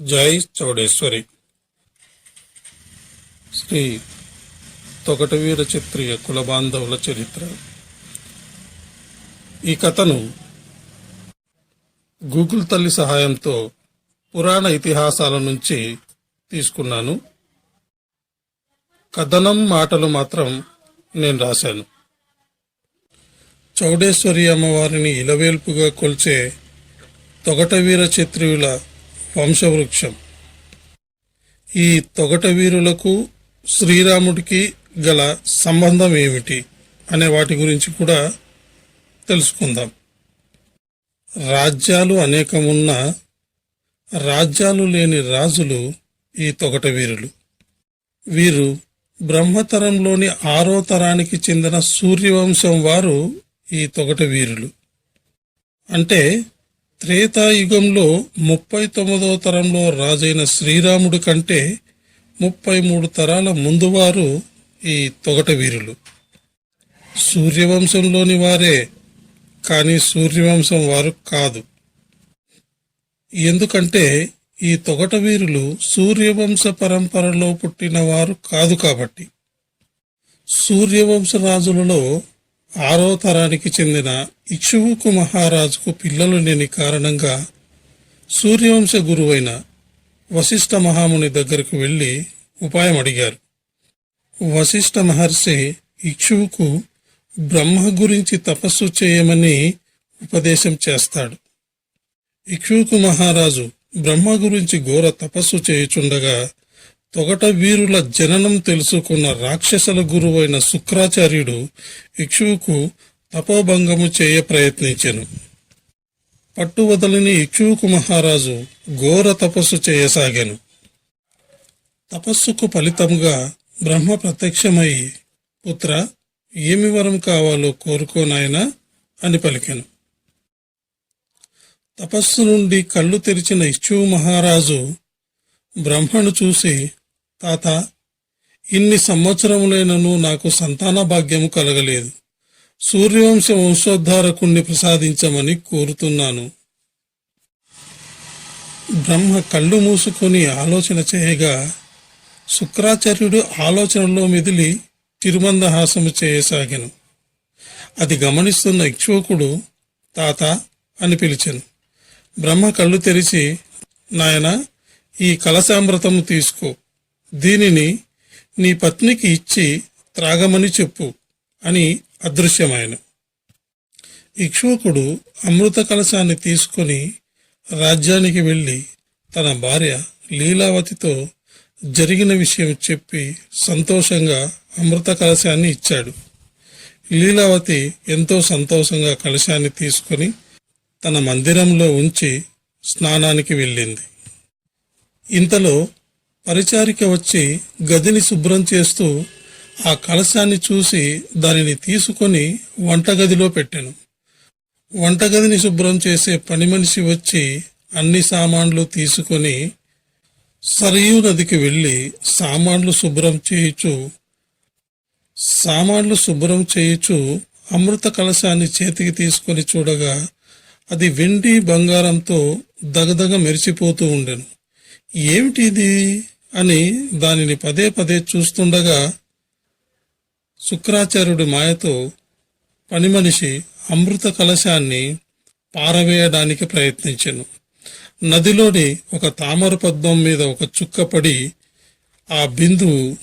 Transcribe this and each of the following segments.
జై చౌడేశ్వరి. శ్రీ తొగటవీర చిత్రియ కులబాంధవుల చరిత్ర. ఈ కథను గూగుల్ తల్లి సహాయంతో పురాణ ఇతిహాసాల నుంచి తీసుకున్నాను. కథనం మాటలు మాత్రం నేను రాశాను. చౌడేశ్వరి అమ్మవారిని ఇలవేల్పుగా కొల్చే తొగటవీర క్షత్రియుల వంశవృక్షం. ఈ తొగట వీరులకు శ్రీరాముడికి గల సంబంధం ఏమిటి అనే వాటి గురించి కూడా తెలుసుకుందాం. రాజ్యాలు అనేకమున్న రాజ్యాలు లేని రాజులు ఈ తొగట వీరులు. వీరు బ్రహ్మతరంలోని ఆరో తరానికి చెందిన సూర్యవంశం వారు ఈ తొగట వీరులు. అంటే త్రేతాయుగంలో ముప్పై తొమ్మిదవ తరంలో రాజైన శ్రీరాముడి కంటే ముప్పై మూడు తరాల ముందువారు ఈ తొగట వీరులు. సూర్యవంశంలోని వారే కానీ సూర్యవంశం వారు కాదు. ఎందుకంటే ఈ తొగట వీరులు సూర్యవంశ పరంపరలో పుట్టిన వారు కాదు కాబట్టి. సూర్యవంశ రాజులలో ఆరో తరానికి చెందిన ఇక్షువుకు మహారాజుకు పిల్లలు లేని కారణంగా సూర్యవంశ గురువైన వశిష్ఠ మహాముని దగ్గరకు వెళ్ళి ఉపాయం అడిగారు. వశిష్ఠ మహర్షి ఇక్షువుకు బ్రహ్మ గురించి తపస్సు చేయమని ఉపదేశం చేస్తాడు. ఇక్షువుకు మహారాజు బ్రహ్మ గురించి ఘోర తపస్సు చేయుచుండగా తొగట వీరుల జననం తెలుసుకున్న రాక్షసుల గురువైన శుక్రాచార్యుడు ఇక్షువుకు తపోభంగము చేయ ప్రయత్నించెను. పట్టువదలని ఇక్షువుకు మహారాజు ఘోర తపస్సు చేయసాగాను. తపస్సుకు ఫలితముగా బ్రహ్మ ప్రత్యక్షమై పుత్ర ఏమి వరం కావాలో కోరుకోనాయనా అని పలికెను. తపస్సు నుండి కళ్ళు తెరిచిన ఇక్షువు మహారాజు బ్రహ్మను చూసి తాత ఇన్ని సంవత్సరములైనను నాకు సంతాన భాగ్యము కలగలేదు. సూర్యవంశ వంశోద్ధారకుణ్ణి ప్రసాదించమని కోరుతున్నాను. బ్రహ్మ కళ్ళు మూసుకొని ఆలోచన చేయగా శుక్రాచార్యుడు ఆలోచనలో మెదిలి తిరుమందహాసము చేయసాగాను. అది గమనిస్తున్న ఇక్ష్వకుడు తాత అని పిలిచాను. బ్రహ్మ కళ్ళు తెరిచి నాయన ఈ కలశామ్రతము తీసుకో. దీనిని నీ పత్నికి ఇచ్చి త్రాగమని చెప్పు అని అదృశ్యమాయన. ఇక్ష్వకుడు అమృత కలశాన్ని తీసుకొని రాజ్యానికి వెళ్ళి తన భార్య లీలావతితో జరిగిన విషయం చెప్పి సంతోషంగా అమృత కలశాన్ని ఇచ్చాడు. లీలావతి ఎంతో సంతోషంగా కలశాన్ని తీసుకొని తన మందిరంలో ఉంచి స్నానానికి వెళ్ళింది. ఇంతలో పరిచారిక వచ్చి గదిని శుభ్రం చేస్తూ ఆ కలశాన్ని చూసి దానిని తీసుకొని వంటగదిలో పెట్టాను. వంటగదిని శుభ్రం చేసే పని మనిషి వచ్చి అన్ని సామాన్లు తీసుకొని సరయూ నదికి వెళ్ళి సామాన్లు శుభ్రం చేయుచు సామాన్లు శుభ్రం చేయుచు అమృత కలశాన్ని చేతికి తీసుకొని చూడగా అది వెండి బంగారంతో దగదగ మెరిసిపోతూ ఉండెను. ఏమిటిది అని దానిని పదే పదే చూస్తుండగా శుక్రాచార్యుడి మాయతో పని మనిషి అమృత కలశాన్ని పారవేయడానికి ప్రయత్నించెను. నదిలోని ఒక తామర పద్మం మీద ఒక చుక్క పడి ఆ బిందువు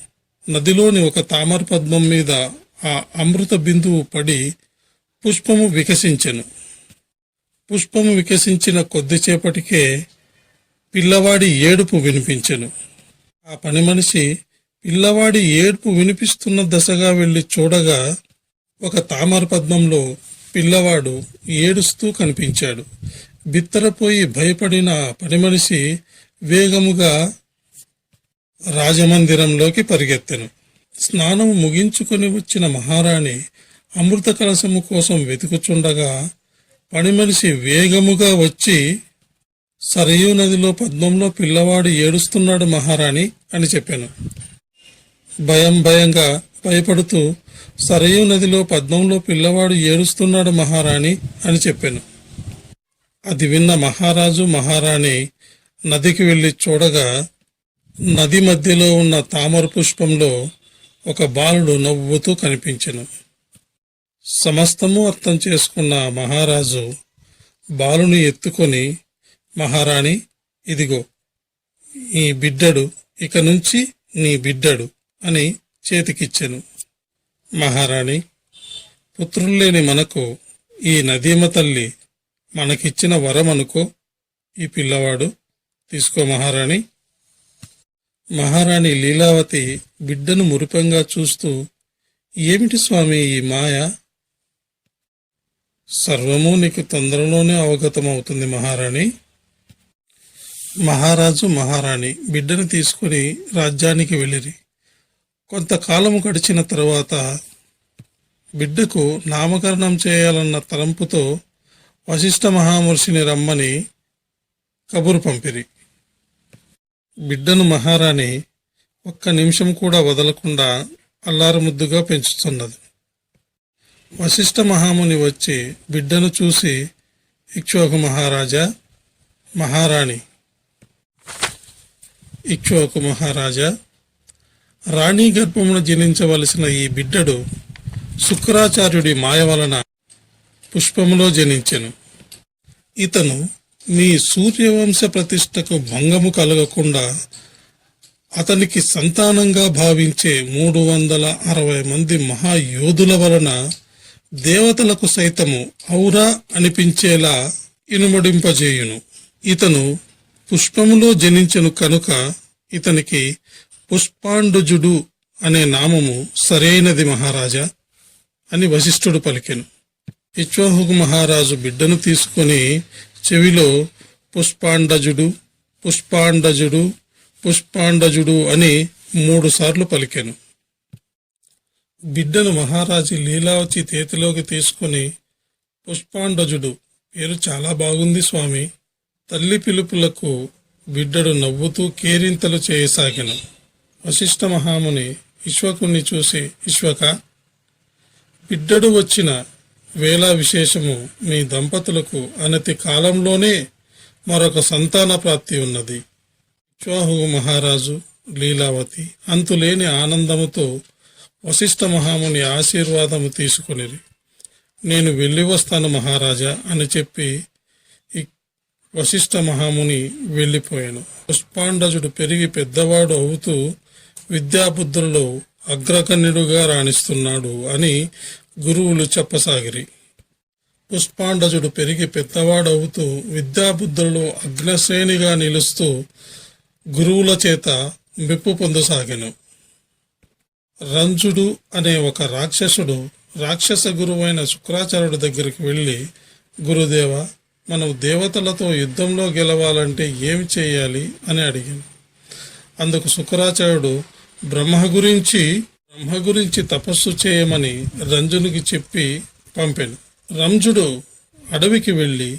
నదిలోని ఒక తామర పద్మం మీద ఆ అమృత బిందువు పడి పుష్పము వికసించెను. పుష్పము వికసించిన కొద్దిసేపటికే పిల్లవాడి ఏడుపు వినిపించెను. ఆ పని మనిషి పిల్లవాడి ఏడుపు వినిపిస్తున్న దశగా వెళ్ళి చూడగా ఒక తామర పద్మంలో పిల్లవాడు ఏడుస్తూ కనిపించాడు. బిత్తరపోయి భయపడిన ఆ పని మనిషి వేగముగా రాజమందిరంలోకి పరిగెత్తెను. స్నానం ముగించుకొని వచ్చిన మహారాణి అమృత కలశము కోసం వెతుకుచుండగా పని మనిషి వేగముగా వచ్చి సరయూ నదిలో పద్మంలో పిల్లవాడు ఏడుస్తున్నాడు మహారాణి అని చెప్పాను. భయం భయంగా భయపడుతూ సరయూ నదిలో పద్మంలో పిల్లవాడు ఏడుస్తున్నాడు మహారాణి అని చెప్పాను. అది విన్న మహారాజు మహారాణి నదికి వెళ్ళి చూడగా నది మధ్యలో ఉన్న తామర పుష్పంలో ఒక బాలుడు నవ్వుతూ కనిపించెను. సమస్తము అర్థం చేసుకున్న మహారాజు బాలుని ఎత్తుకొని మహారాణి ఇదిగో ఈ బిడ్డడు ఇక నుంచి నీ బిడ్డడు అని చేతికిచ్చెను. మహారాణి పుత్రుల్లేని మనకు ఈ నదీమ తల్లి మనకిచ్చిన వరం అనుకో ఈ పిల్లవాడు తీసుకో మహారాణి. మహారాణి లీలావతి బిడ్డను మురిపంగా చూస్తూ ఏమిటి స్వామి ఈ మాయ? సర్వము నీకు తొందరలోనే అవగతమవుతుంది మహారాణి. మహారాజు మహారాణి బిడ్డను తీసుకుని రాజ్యానికి వెళ్ళిరి. కొంతకాలము గడిచిన తరువాత బిడ్డకు నామకరణం చేయాలన్న తలంపుతో వశిష్ఠ మహామహర్షిని రమ్మని కబురు పంపిరి. బిడ్డను మహారాణి ఒక్క నిమిషం కూడా వదలకుండా అల్లారముద్దుగా పెంచుతున్నది. వశిష్ఠ మహాముని వచ్చి బిడ్డను చూసి ఇక్షోక మహారాజా మహారాణి ఇక్ష్వాకు మహారాజా రాణి గర్భమును జనించవలసిన ఈ బిడ్డడు శుక్రాచార్యుడి మాయ వలన పుష్పములో జనించెను. ఇతను మీ సూర్యవంశ ప్రతిష్టకు భంగము కలగకుండా అతనికి సంతానంగా భావించే మూడు వందల అరవై మంది మహాయోధుల వలన దేవతలకు సైతము ఔరా అనిపించేలా ఇనుమడింపజేయును. ఇతను పుష్పములో జనించను కనుక ఇతనికి పుష్పాండుజుడు అనే నామము సరైనది మహారాజా అని వశిష్ఠుడు పలికెను. ఇచ్వాహుకు మహారాజు బిడ్డను తీసుకొని చెవిలో పుష్పాండజుడు పుష్పాండజుడు పుష్పాండజుడు అని మూడుసార్లు పలికెను. బిడ్డను మహారాజు లీలావతి చేతిలోకి తీసుకుని పుష్పాండజుడు పేరు చాలా బాగుంది స్వామి. తల్లి పిలుపులకు బిడ్డడు నవ్వుతూ కేరింతలు చేయసాగెను. వశిష్ఠ మహాముని ఇశ్వకుణ్ణి చూసి ఇశ్వక బిడ్డడు వచ్చిన వేళ విశేషము మీ దంపతులకు అనతి కాలంలోనే మరొక సంతాన ప్రాప్తి ఉన్నది. ఇక్ష్వాహు మహారాజు లీలావతి అంతులేని ఆనందముతో వశిష్ఠ మహాముని ఆశీర్వాదము తీసుకొనిరి. నేను వెళ్ళి వస్తాను మహారాజా అని చెప్పి వశిష్ఠ మహాముని వెళ్ళిపోయాను. పుష్పాండజుడు పెరిగి పెద్దవాడు అవుతూ విద్యాబుద్ధులలో అగ్రగణ్యుడుగా రాణిస్తున్నాడు అని గురువులు చెప్పసాగిరి. పుష్పాండజుడు పెరిగి పెద్దవాడవుతూ విద్యాబుద్ధులలో అగ్నశ్రేణిగా నిలుస్తూ గురువుల చేత మెప్పు పొందసాగాను. రంజుడు అనే ఒక రాక్షసుడు రాక్షస గురువైన శుక్రాచార్యుడి దగ్గరికి వెళ్ళి గురుదేవ మనం దేవతలతో యుద్ధంలో గెలవాలంటే ఏమి చేయాలి అని అడిగాను. అందుకు శుకరాచార్యుడు బ్రహ్మ గురించి బ్రహ్మ గురించి తపస్సు చేయమని రంజునికి చెప్పి పంపాను. రంజుడు అడవికి వెళ్ళి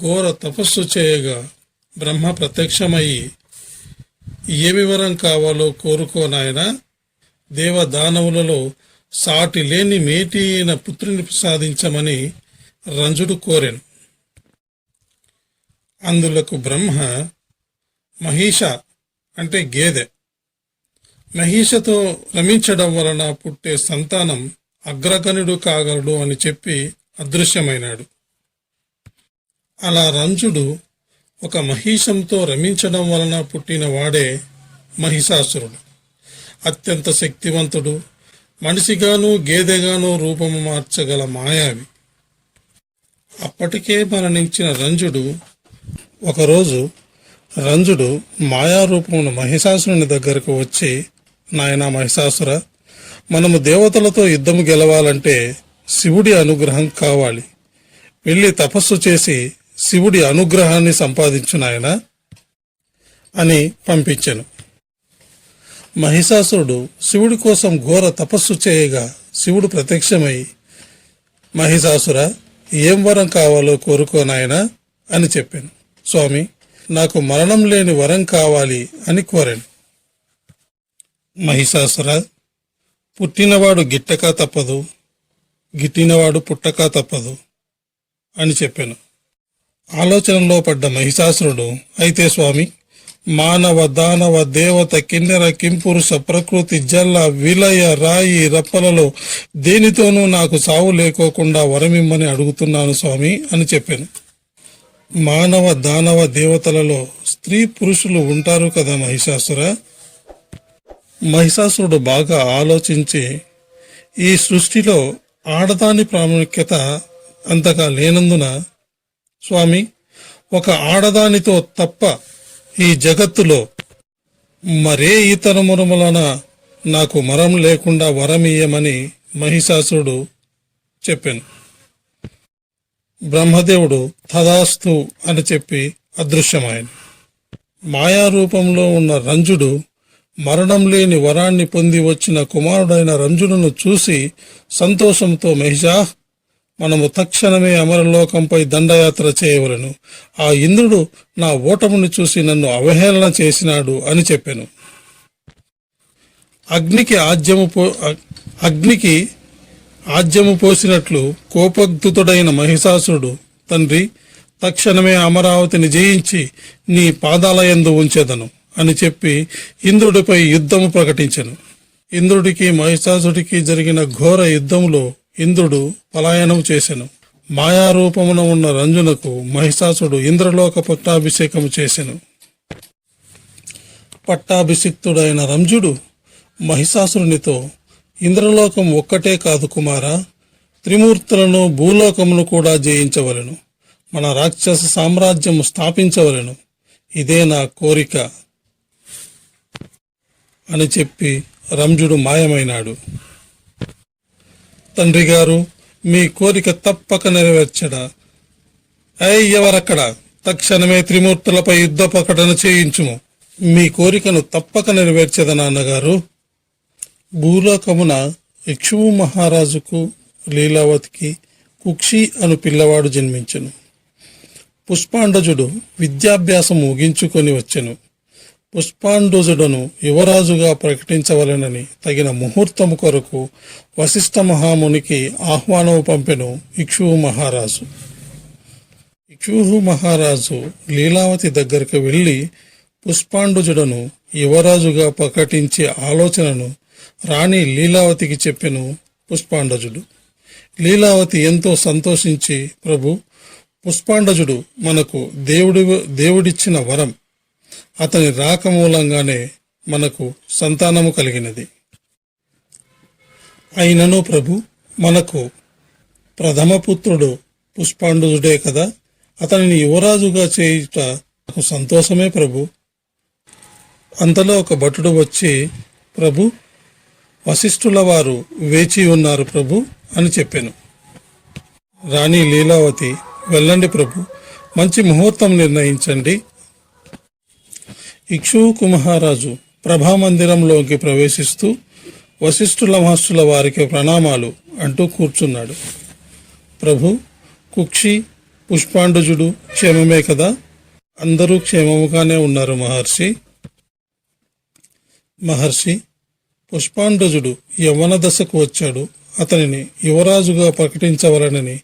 ఘోర తపస్సు చేయగా బ్రహ్మ ప్రత్యక్షమయ్యి ఏ వివరం కావాలో కోరుకో నాయనా. దేవ దానవులలో సాటి లేని మేటి అయిన పుత్రుని సాధించమని రంజుడు కోరాను. అందులకు బ్రహ్మ మహిష అంటే గేదె. మహిషతో రమించడం వలన పుట్టే సంతానం అగ్రగణుడు కాగలడు అని చెప్పి అదృశ్యమైనాడు. అలా రంజుడు ఒక మహిషంతో రమించడం వలన పుట్టిన వాడే మహిషాసురుడు. అత్యంత శక్తివంతుడు మనిషిగాను గేదెగాను రూపము మార్చగల మాయావి. అప్పటికే మరణించిన రంజుడు ఒకరోజు రంజుడు మాయారూపమును మహిషాసురుని దగ్గరకు వచ్చి నాయనా మహిషాసుర మనము దేవతలతో యుద్ధము గెలవాలంటే శివుడి అనుగ్రహం కావాలి. వెళ్ళి తపస్సు చేసి శివుడి అనుగ్రహాన్ని సంపాదించు నాయనా అని పంపించాను. మహిషాసురుడు శివుడి కోసం ఘోర తపస్సు చేయగా శివుడు ప్రత్యక్షమై మహిషాసుర ఏం వరం కావాలో కోరుకో నాయనా అని చెప్పాను. స్వామి నాకు మరణం లేని వరం కావాలి అని కోరాను. మహిషాసుర పుట్టినవాడు గిట్టక తప్పదు గిట్టినవాడు పుట్టక తప్పదు అని చెప్పాను. ఆలోచనలో పడ్డ మహిషాసురుడు అయితే స్వామి మానవ దానవ దేవత కిన్నెర కింపురుష ప్రకృతి జల్ల విలయ రాయి రప్పలలో దేనితోనూ నాకు సావు లేకోకుండా వరమిమ్మని అడుగుతున్నాను స్వామి అని చెప్పాను. మానవ దానవ దేవతలలో స్త్రీ పురుషులు ఉంటారు కదా మహిషాసుర? మహిషాసురుడు బాగా ఆలోచించి ఈ సృష్టిలో ఆడదాని ప్రాముఖ్యత అంతగా లేనందున స్వామి ఒక ఆడదానితో తప్ప ఈ జగత్తులో మరే ఇతర మురములన నాకు మరం లేకుండా వరం ఇయ్యమని మహిషాసురుడు చెప్పాను. బ్రహ్మదేవుడు తదాస్తు అని చెప్పి అదృశ్యమాయను. మాయా రూపంలో ఉన్న రంజుడు మరణం లేని వరాన్ని పొంది వచ్చిన కుమారుడైన రంజుడును చూసి సంతోషంతో మహిషా మనము తక్షణమే అమరలోకంపై దండయాత్ర చేయవలను. ఆ ఇంద్రుడు నా ఓటమును చూసి నన్ను అవహేళన చేసినాడు అని చెప్పాను. అగ్నికి ఆజ్యము అగ్నికి ఆజ్యము పోసినట్లు కోపద్దుతుడైన మహిషాసుడు తండ్రి తక్షణమే అమరావతిని జయించి నీ పాదాలయందు ఉంచెదను అని చెప్పి ఇంద్రుడిపై యుద్ధము ప్రకటించెను. ఇంద్రుడికి మహిషాసుడికి జరిగిన ఘోర యుద్ధములో ఇంద్రుడు పలాయనం చేసెను. మాయారూపమున ఉన్న రంజునకు మహిషాసుడు ఇంద్రలోక పట్టాభిషేకము చేసెను. పట్టాభిషిక్తుడైన రంజుడు మహిషాసురునితో ఇంద్రలోకం ఒక్కటే కాదు కుమారా. త్రిమూర్తులను భూలోకమును కూడా జయించవలెను. మన రాక్షస సామ్రాజ్యము స్థాపించవలెను. ఇదే నా కోరిక అని చెప్పి రంజుడు మాయమైనాడు. తండ్రి గారు మీ కోరిక తప్పక నెరవేర్చడా? అయ్ ఎవరక్కడ? తక్షణమే త్రిమూర్తులపై యుద్ధ ప్రకటన చేయించుము. మీ కోరికను తప్పక నెరవేర్చద నాన్నగారు? భూలోకమున ఇక్షువు మహారాజుకు లీలావతికి కుక్షి అను పిల్లవాడు జన్మించెను. పుష్పాండజుడు విద్యాభ్యాసం ముగించుకొని వచ్చెను. పుష్పాండజుడను యువరాజుగా ప్రకటించవలెనని తగిన ముహూర్తము కొరకు వశిష్ఠ మహామునికి ఆహ్వానము పంపెను ఇక్షువు మహారాజు. ఇక్షువు మహారాజు లీలావతి దగ్గరకు వెళ్ళి పుష్పాండుజుడను యువరాజుగా ప్రకటించే ఆలోచనను రాణి లీలావతికి చెప్పెను పుష్పాండజుడు. లీలావతి ఎంతో సంతోషించి ప్రభు పుష్పాండజుడు మనకు దేవుడి దేవుడిచ్చిన వరం. అతని రాక మూలంగానే మనకు సంతానము కలిగినది. అయినను ప్రభు మనకు ప్రథమ పుత్రుడు పుష్పాండజుడే కదా. అతనిని యువరాజుగా చేయుట నాకు సంతోషమే ప్రభు. అంతలో ఒక భటుడు వచ్చి ప్రభు వశిష్ఠుల వారు వేచి ఉన్నారు ప్రభు అని చెప్పాను. రాణి లీలావతి వెళ్ళండి ప్రభు మంచి ముహూర్తం నిర్ణయించండి. ఇక్షువుకు మహారాజు ప్రభామందిరంలోకి ప్రవేశిస్తూ వశిష్ఠుల మహర్షుల వారికి ప్రణామాలు అంటూ కూర్చున్నాడు. ప్రభు కుక్షి పుష్పాండుజుడు క్షేమమే కదా? అందరూ క్షేమముగానే ఉన్నారు మహర్షి. మహర్షి పుష్పాండజుడు యవ్వన దశకు వచ్చాడు. అతనిని యువరాజుగా ప్రకటించవలనని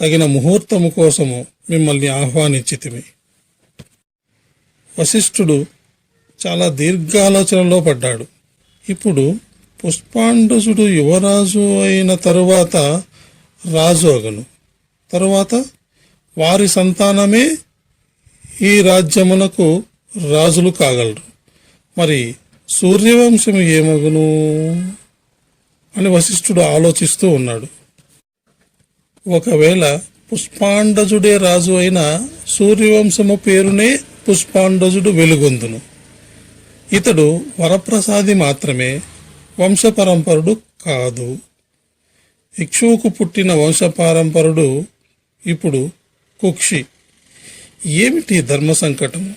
తగిన ముహూర్తము కోసము మిమ్మల్ని ఆహ్వానించితిమి. వశిష్ఠుడు చాలా దీర్ఘాలోచనలో పడ్డాడు. ఇప్పుడు పుష్పాండజుడు యువరాజు అయిన తరువాత రాజు అగను. తరువాత వారి సంతానమే ఈ రాజ్యమునకు రాజులు కాగలరు. మరి సూర్యవంశం ఏమగును? అని వశిష్ఠుడు ఆలోచిస్తూ ఉన్నాడు. ఒకవేళ పుష్పాండజుడే రాజు అయిన సూర్యవంశము పేరునే పుష్పాండజుడు వెలుగొందును. ఇతడు వరప్రసాది మాత్రమే వంశపరంపరుడు కాదు. ఇక్షువుకు పుట్టిన వంశపారంపరుడు ఇప్పుడు కుక్షి. ఏమిటి ధర్మ సంకటం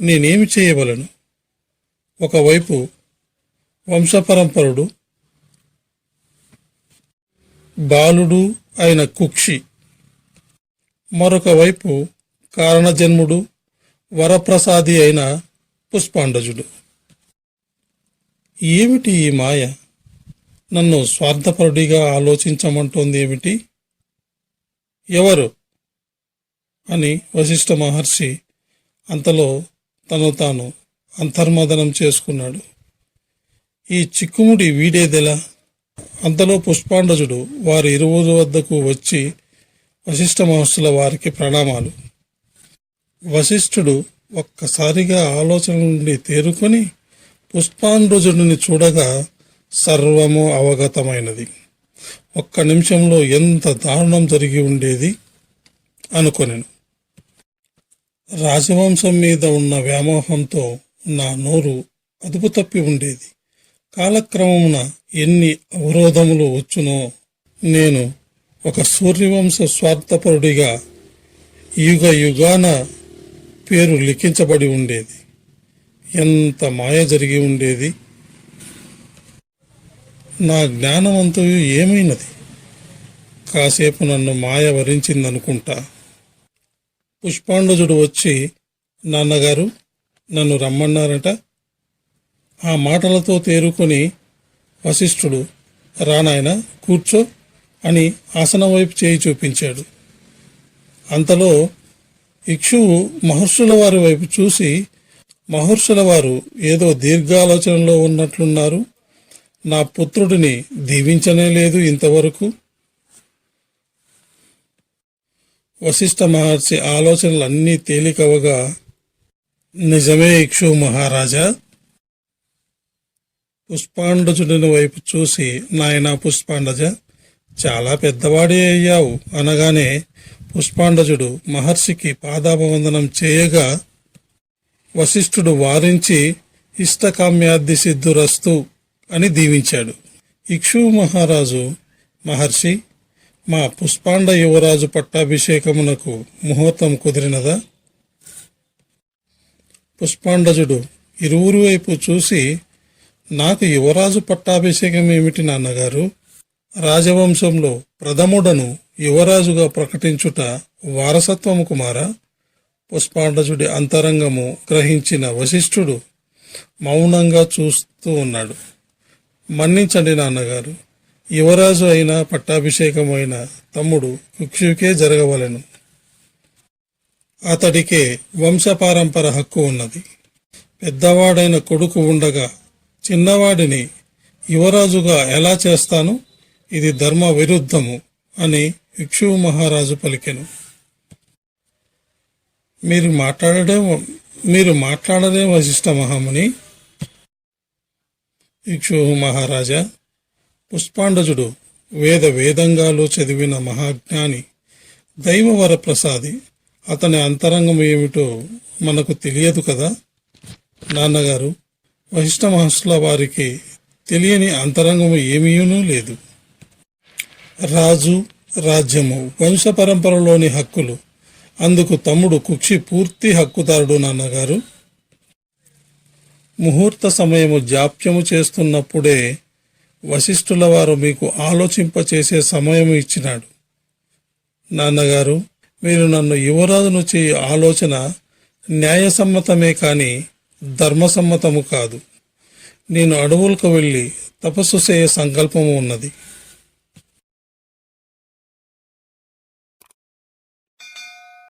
నేనేమి చేయవలను? ఒకవైపు వంశపరంపరుడు బాలుడు అయిన కుక్షి. మరొకవైపు కారణజన్ముడు వరప్రసాది అయిన పుష్పాండజుడు. ఏమిటి ఈ మాయ? నన్ను స్వార్థపరుడిగా ఆలోచించమంటోంది ఏమిటి? ఎవరు? అని వశిష్ఠ మహర్షి అంతలో తను తాను అంతర్మదనం చేసుకున్నాడు. ఈ చిక్కుముడి వీడేదెలా? అంతలో పుష్పాండజుడు వారి ఇరువురు వద్దకు వచ్చి వశిష్ఠ మహర్షుల వారికి ప్రణామాలు. వశిష్ఠుడు ఒక్కసారిగా ఆలోచన నుండి తేరుకొని పుష్పాండజుడిని చూడగా సర్వము అవగతమైనది. ఒక్క నిమిషంలో ఎంత దారుణం జరిగి ఉండేది అనుకొనెను. రాజవంశం మీద ఉన్న వ్యామోహంతో నా నోరు అదుపు తప్పి ఉండేది. కాలక్రమమున ఎన్ని అవరోధములు వచ్చునో నేను ఒక సూర్యవంశ స్వార్థపరుడిగా యుగ యుగాన పేరు లిఖించబడి ఉండేది. ఎంత మాయ జరిగి ఉండేది? నా జ్ఞానమంతయు ఏమైనది? కాసేపు నన్ను మాయ వరించిందనుకుంటా. పుష్పాండజుడు వచ్చి నాన్నగారు నన్ను రమ్మన్నారట. ఆ మాటలతో తేరుకొని వశిష్ఠుడు రానాయన కూర్చో అని ఆసనం వైపు చేయి చూపించాడు. అంతలో ఇక్షువు మహర్షుల వారి వైపు చూసి మహర్షుల వారు ఏదో దీర్ఘాలోచనలో ఉన్నట్లున్నారు. నా పుత్రుడిని దీవించనే లేదు ఇంతవరకు. వశిష్ఠ మహర్షి ఆలోచనలన్నీ తేలికవగా నిజమే ఇక్షు మహారాజా. పుష్పాండజుడిని వైపు చూసి నాయనా పుష్పాండజ చాలా పెద్దవాడే అయ్యావు. అనగానే పుష్పాండజుడు మహర్షికి పాదాభవందనం చేయగా వశిష్ఠుడు వారించి ఇష్టకామ్యాద్ది సిద్ధురస్తు అని దీవించాడు. ఇక్షు మహారాజు మహర్షి మా పుష్పాండ యువరాజు పట్టాభిషేకమునకు ముహూర్తం కుదిరినదా? పుష్పాండజుడు ఇరువురు వైపు చూసి నాకు యువరాజు పట్టాభిషేకం ఏమిటి నాన్నగారు? రాజవంశంలో ప్రథముడను యువరాజుగా ప్రకటించుట వారసత్వము కుమారా? పుష్పాండజుడి అంతరంగము గ్రహించిన వశిష్ఠుడు మౌనంగా చూస్తూ ఉన్నాడు. మన్నించండి నాన్నగారు. యువరాజు అయిన పట్టాభిషేకం అయిన తమ్ముడు కుక్షుకే జరగవలెను. అతడికే వంశపారంపర హక్కు ఉన్నది. పెద్దవాడైన కొడుకు ఉండగా చిన్నవాడిని యువరాజుగా ఎలా చేస్తాను? ఇది ధర్మ విరుద్ధము అని ఇక్షువు మహారాజు పలికెను. మీరు మాట్లాడడం మీరు మాట్లాడదే వశిష్ఠ మహాముని. ఇక్షువు మహారాజా పుష్పాండజుడు వేద వేదంగాలు చదివిన మహాజ్ఞాని దైవవర ప్రసాది అతని అంతరంగం ఏమిటో మనకు తెలియదు కదా? నాన్నగారు వశిష్ఠ మహర్షుల వారికి తెలియని అంతరంగము ఏమీనూ లేదు. రాజు రాజ్యము వంశ పరంపరలోని హక్కులు అందుకు తమ్ముడు కుక్షి పూర్తి హక్కుదారుడు నాన్నగారు. ముహూర్త సమయము జాప్యము చేస్తున్నప్పుడే వశిష్ఠుల వారు మీకు ఆలోచింపచేసే సమయం ఇచ్చినాడు. నాన్నగారు మీరు నన్ను యువరాజును చేయు ఆలోచన న్యాయసమ్మతమే కాని ధర్మసమ్మతము కాదు. నేను అడవులకు వెళ్ళి తపస్సు చేయ సంకల్పము ఉన్నది.